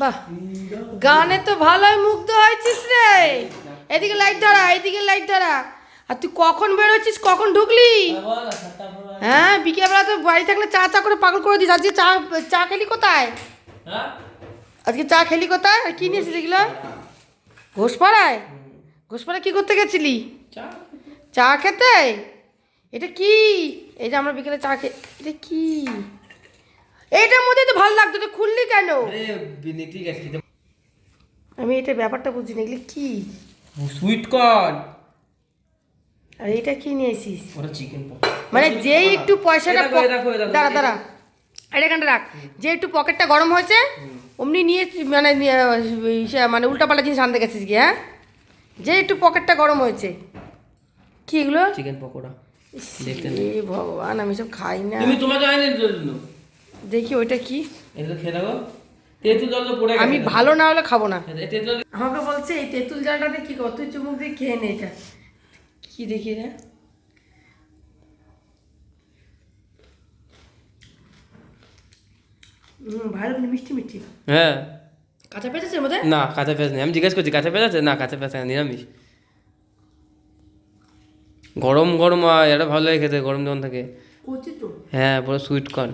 বাহ গানে তো ভালোই মুগ্ধ হয়েছিস রে। এদিকে লাইট ধরা এদিকে লাইট ধরা। আর তুই কখন বেরোচ্ছিস কখন ঢুকলি? হ্যাঁ বিকেলবেলা তো বাড়ি থাকলে চা চা করে পাগল করে দিস। আজকে চা চা খেলি কোথায়? আজকে চা খেলি কোথায়? আর কি নিয়েছিস এগুলো? ঘোষপাড়ায় ঘোষপাড়ায় কি করতে গেছিলি? চা খেতে? এটা কি? এই যে আমরা বিকেলে চা খে এটা কি? এইটার মধ্যে তো ভালো লাগতো তো খুললি কেন? আমি এটা ব্যাপারটা বুঝি না এগুলি কি? Sweet corn. আর এটা কি নিয়েছিস চিকেন মানে যেই একটু পয়সাটা দাঁড়া দাঁড়া। এটা এখানটা রাখ। যে একটু পকেটটা গরম হয়েছে অমনি নিয়ে মানে মানে উল্টাপাল্টা জিনিস আনতে গেছিস গিয়ে হ্যাঁ? যে একটু পকেটটা গরম হয়েছে। কি এগুলো? চিকেন পকোড়া। দেখতে এ ভগবান আমি সব খাই না। তুমি তোমাকে আইনি জন্য দেখি ওইটা কি। এটা খেয়ে দেখো। তেঁতুল জল পড়ে গেছে। আমি ভালো না হলে খাব না। তেঁতুল আমাকে বলছে এই তেঁতুল জালটাতে কি কর? তুই চুমুক দিয়ে খেয়ে নে এটা। কি দেখি হুম ভালো মিষ্টি মিষ্টি। হ্যাঁ। কাঁচা পেঁয়াজ আছে মধ্যে? না কাঁচা পেঁয়াজ নেই। আমি জিজ্ঞেস করছি কাঁচা পেঁয়াজ আছে? না কাঁচা পেঁয়াজ আছে নিরামিষ। গরম গরম আর এটা ভালো লাগে খেতে গরম যখন থাকে। হ্যাঁ পুরো সুইট কর্ন